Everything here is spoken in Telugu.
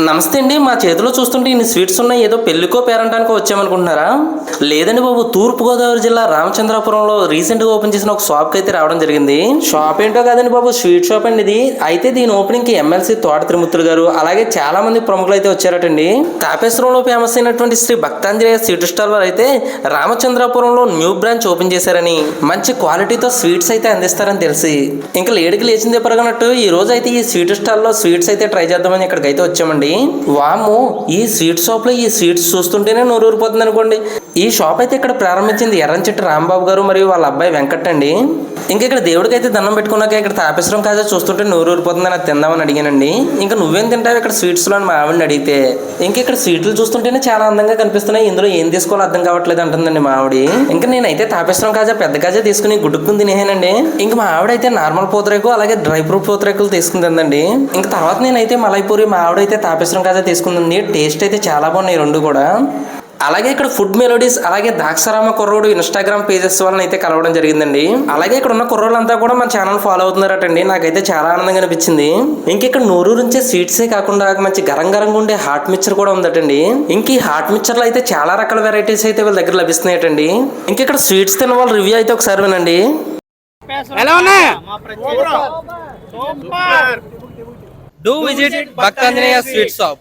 నమస్తే అండి మా చేతిలో చూస్తుంటే ఇన్ని స్వీట్స్ ఉన్నాయి ఏదో పెళ్ళికో పేరంటానికో వచ్చామనుకుంటున్నారా? లేదండి బాబు తూర్పుగోదావరి జిల్లా రామచంద్రాపురంలో రీసెంట్గా ఓపెన్ చేసిన ఒక షాప్కి అయితే రావడం జరిగింది. షాప్ ఏంటో కాదండి బాబు స్వీట్ షాప్ అండి ఇది. అయితే దీని ఓపెనింగ్కి ఎమ్మెల్సీ తోట త్రిమూర్తులు గారు అలాగే చాలా మంది ప్రముఖులు అయితే వచ్చారటండి. తాపేశ్వరంలో ఫేమస్ అయినటువంటి శ్రీ భక్తాంజనేయ స్వీట్ స్టాల్ వారు అయితే రామచంద్రాపురంలో న్యూ బ్రాంచ్ ఓపెన్ చేశారని మంచి క్వాలిటీతో స్వీట్స్ అయితే అందిస్తారని తెలిసి. ఇంకా లేడికి లేచిందే పరగనట్టు ఈ రోజు అయితే ఈ స్వీట్ స్టాల్లో స్వీట్స్ అయితే ట్రై చేద్దామని ఇక్కడికి అయితే అనుకోండి వాము ఈ స్వీట్ షాప్లో ఈ స్వీట్స్ చూస్తుంటేనే నోరు ఊరిపోతుంది అనుకోండి. ఈ షాప్ అయితే ఇక్కడ ప్రారంభించింది ఎర్రంచెట్టి రాంబాబు గారు మరియు వాళ్ళ అబ్బాయి వెంకట్ అండి. ఇంకా ఇక్కడ దేవుడికి అయితే దండం పెట్టుకున్నాక ఇక్కడ తాపేశ్వరం కాజా చూస్తుంటే నోరు ఊరిపోతుందని తిందామని అడిగానండి. ఇంకా నువ్వేం తింటావు ఇక్కడ స్వీట్స్లో అని మా ఆవిడని అడిగితే ఇంకా ఇక్కడ స్వీట్లు చూస్తుంటేనే చాలా అందంగా కనిపిస్తున్నాయి ఇందులో ఏం తీసుకోవాలో అర్థం కావట్లేదు అంటుందండి మా ఆవిడ. ఇంకా నేనైతే తాపేశ్వరం కాజా పెద్ద కాజా తీసుకుని గుడ్డుకుని తినేహానండి ఇంకా మా ఆవిడైతే నార్మల్ పూతరేకు అలాగే డ్రై ఫ్రూట్ పూతరేకులు తీసుకుని తిందండి. ఇంకా తర్వాత నేనైతే మలైపూరి మా ఆవిడైతే తాపేశ్వరం కాజా తీసుకుందండి. టేస్ట్ అయితే చాలా బాగున్నాయి రెండు కూడా. అలాగే ఇక్కడ ఫుడ్ మెలోడీస్ అలాగే దాక్షరామ కుర్రోడు ఇన్స్టాగ్రామ్ పేజెస్ వలన అయితే కలవడం జరిగిందండి. అలాగే ఇక్కడ ఉన్న కుర్రోళ్ళంతా కూడా మన ఛానల్ ఫాలో అవుతున్నారటండి. నాకైతే చాలా ఆనందంగా అనిపించింది. ఇంక ఇక్కడ నూరు నుంచే స్వీట్సే కాకుండా మంచి గరం గరంగా ఉండే హాట్ మిక్చర్ కూడా ఉందటండి. ఇంక ఈ హాట్ మిక్చర్లో అయితే చాలా రకాల వెరైటీస్ అయితే వీళ్ళ దగ్గర లభిస్తున్నాయటండి. ఇంక ఇక్కడ స్వీట్స్ తిన్న వాళ్ళ రివ్యూ అయితే ఒకసారి వినండి. ఎలా ఉన్నాయి? Do visit Bhaktanjaneya sweet shop